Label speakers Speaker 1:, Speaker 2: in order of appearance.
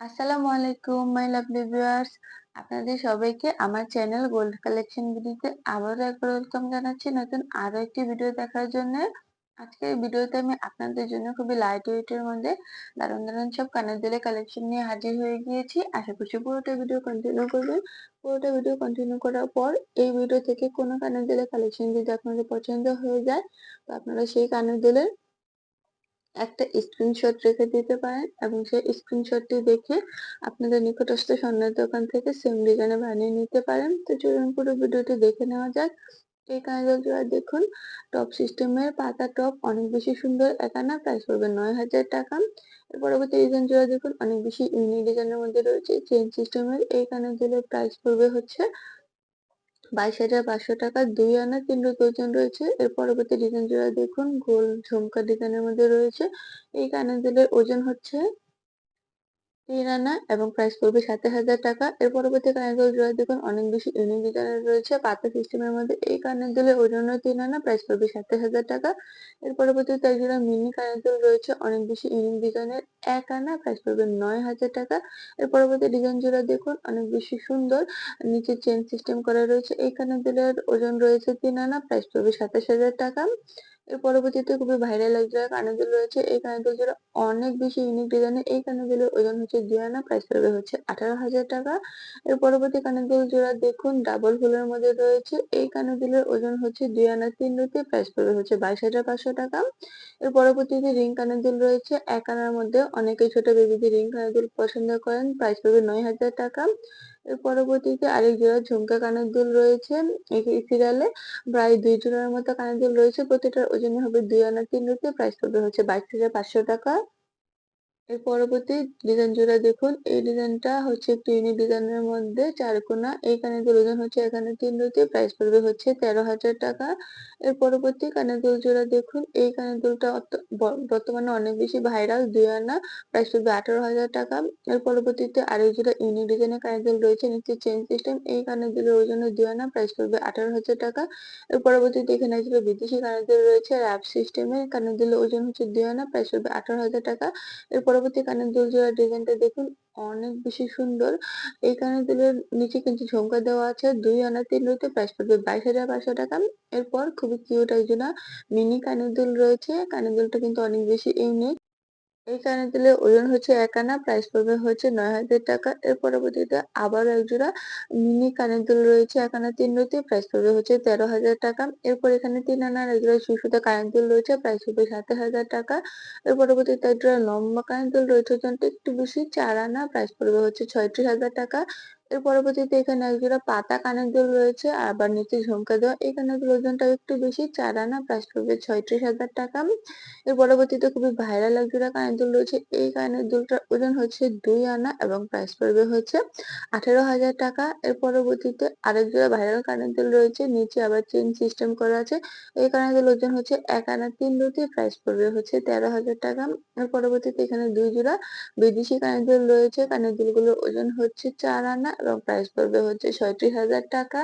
Speaker 1: আসসালামু আলাইকুম my lovely viewers আপনাদের সবাইকে আমার চ্যানেল গোল্ড কালেকশন ভিডিওতে আবারও একবার ওয়েলকাম জানাচ্ছি নতুন আরও একটি ভিডিও দেখার জন্য। আজকের ভিডিওতে আমি আপনাদের জন্য খুবই লাইট ওয়েটের মধ্যে দারুণ দারুণ সব কানের দুলের কালেকশন নিয়ে হাজির হয়ে গিয়েছি। আশা করছি পুরোটা ভিডিও কন্টিনিউ করবেন। পুরোটা ভিডিও কন্টিনিউ করার পর এই ভিডিও থেকে কোনো কানের দুলের কালেকশন যদি আপনাদের পছন্দ হয়ে যায়, তো আপনারা সেই কানের দুলের একটা স্ক্রিনশট রেখে দিতে পারেন এবং সেই স্ক্রিনশটটি দেখে আপনাদের নিকটস্থ স্বর্ণের দোকান থেকে সেম ডিজাইনে বানিয়ে নিতে পারেন। তো চলুন পুরো ভিডিওটি দেখে নেওয়া যাক। এই কাজল জোড়া দেখুন টপ সিস্টেমের পাতা টপ অনেক বেশি সুন্দর, একানা প্রাইস পড়বে নয় হাজার টাকা। এর পরবর্তী ডিজাইন জোড়া দেখুন, অনেক বেশি ইউনিক ডিজাইনের মধ্যে রয়েছে। চেন সিস্টেমের এই কানের দিলে প্রাইস পড়বে হচ্ছে বাইশ হাজার পাঁচশো টাকা দুই আনা তিন ওজন রয়েছে। এর পরবর্তী ডিজাইন জোড়া দেখুন, গোল ঝুমকা ডিজাইনের মধ্যে রয়েছে। এই কানের দুলের ওজন হচ্ছে তিন আনা এবং প্রাইস পড়বে সাতাশ হাজার টাকা। এর পরবর্তী কানের দুল জোড়া দেখুন অনেক বেশি ইউনিক ডিজাইনের রয়েছে। পাতা সিস্টেমের মধ্যে এই কানের দুলের ওজন তিন আনা প্রাইস পড়বে সাতাশ হাজার টাকা। এর পরবর্তীতে এক জোড়া মিনি কানের দুল রয়েছে অনেক বেশি ইউনিক ডিজাইনের এক আনা প্রাইস পড়বে নয় হাজার টাকা। এর পরবর্তী ডিজাইন জোড়া দেখুন, অনেক বেশি সুন্দর। নিচে চেন সিস্টেম করা রয়েছে। এই কানের দুলের ওজন রয়েছে তিন আনা প্রাইস পড়বে সাতাশ হাজার টাকা। এর পরবর্তীতে খুবই ভাইরাল এক জায়গায় কানের রয়েছে। এই কানের দুল জোড়া অনেক বেশি ইউনিক ডিজাইনের এই কানেরদুলের ওজন হচ্ছে আনা প্রাইস পড়বে হচ্ছে আঠারো হাজার টাকা। এর পরবর্তী কানের দুল জোড়া দেখুন ডাবল ফুলের মধ্যে রয়েছে। এই কানেরদুলের ওজন হচ্ছে আনা তিন রুটি প্রাইস পড়বে হচ্ছে বাইশ হাজার পাঁচশো টাকা। এর পরবর্তীতে রিং কানের রয়েছে। এক আনার মধ্যে অনেকে ছোট বেবিদের রিং কানের পছন্দ করেন প্রাইস পড়বে নয় হাজার টাকা। এর পরবর্তীতে আরেক জোড়া ঝুমকা কানের দুল রয়েছে। এই সিরিয়ালে প্রায় দুই জোড়ার মতো কানের দুল রয়েছে। প্রতিটার ওজন হবে দুই আনা তিন রুপি। প্রাইস পড়বে হচ্ছে বাইশ হাজার পাঁচশো টাকা। এর পরবর্তী ডিজাইন জোড়া দেখুন। এই ডিজাইনটা হচ্ছে একটু ইউনিক ডিজাইনের মধ্যে চারকোনা এই কানের দুল ওজন হচ্ছে এখানে তিন রুটি প্রাইস পড়বে হচ্ছে তেরো হাজার টাকা। এর পরবর্তী কানের দুল জোড়া দেখুন। এই কানের দুলটা বর্তমানে অনেক বেশি ভাইরাল দুই আনা প্রাইস পড়বে আঠারো হাজার টাকা। এর পরবর্তীতে আরেক জোড়া ইউনিক ডিজাইনের কানের দুল রয়েছে, নিচে চেন সিস্টেম এই কানের দুলের ওজন দুই আনা প্রাইস পড়বে আঠারো হাজার টাকা। এর পরবর্তীতে এখানে আসবে বিদেশি কানের দুল রয়েছে র্যাপ সিস্টেমের কানের দুলের ওজন হচ্ছে দুই আনা প্রাইস পড়বে আঠারো হাজার টাকা। এর পরবর্তী কানের দুল জোড়ার ডিজাইনটা দেখুন, অনেক বেশি সুন্দর। এই কানের দুলের নিচে কিন্তু ঝুমকা দেওয়া আছে, দুই আনা তিন রুতে প্রাইস পড়বে বাইশ হাজার পাঁচশো টাকা। এরপর খুবই কিউট একজনা মিনি কানের দুল রয়েছে। কানের দুলটা কিন্তু অনেক বেশি ইউনিক এই কানে দিলে ওজন হচ্ছে এক আনা প্রাইস পড়বে হচ্ছে নয় হাজার টাকা। এর পরবর্তীতে আবার একজোড়া মিনি কানের দুল রয়েছে এক আনা তিন রুতি প্রাইস পড়বে হচ্ছে তেরো হাজার টাকা। এরপর এখানে তিন আনার এক জোড়া শিশুতে কানের দুল রয়েছে প্রাইস পড়বে সাত হাজার টাকা। এর পরবর্তীতে একজোড়া লম্বা কানের দুল রয়েছে, ওজনটা একটু বেশি, চার আনা প্রাইস পড়বে হচ্ছে ছয়ত্রিশ হাজার টাকা। এর পরবর্তীতে এখানে একজোড়া পাতা কানের দুল রয়েছে, আবার নিচে ঝুমকা দেওয়া। এই কানের দুল ওজনটা একটু বেশি চার আনা প্রাইস পড়বে ছয়ত্রিশ হাজার টাকা। এর পরবর্তীতে খুবই ভাইরাল এক জোড়া কানের দুল রয়েছে। এই কানের দুলটার ওজন হচ্ছে দুই আনা এবং প্রাইস পড়বে হচ্ছে আঠেরো হাজার টাকা। এর পরবর্তীতে আরেক জোড়া ভাইরাল কানের দুল রয়েছে, নিচে আবার চেন সিস্টেম করা আছে। এই কানের দুল ওজন হচ্ছে এক আনা তিন রুটি প্রাইস পড়বে হচ্ছে তেরো হাজার টাকা। এর পরবর্তীতে এখানে দুই জোড়া বিদেশি কানের দুল রয়েছে। কানের দুলগুলোর ওজন হচ্ছে চার আনা এবং প্রাইস পড়বে হচ্ছে ছয়ত্রিশ হাজার টাকা।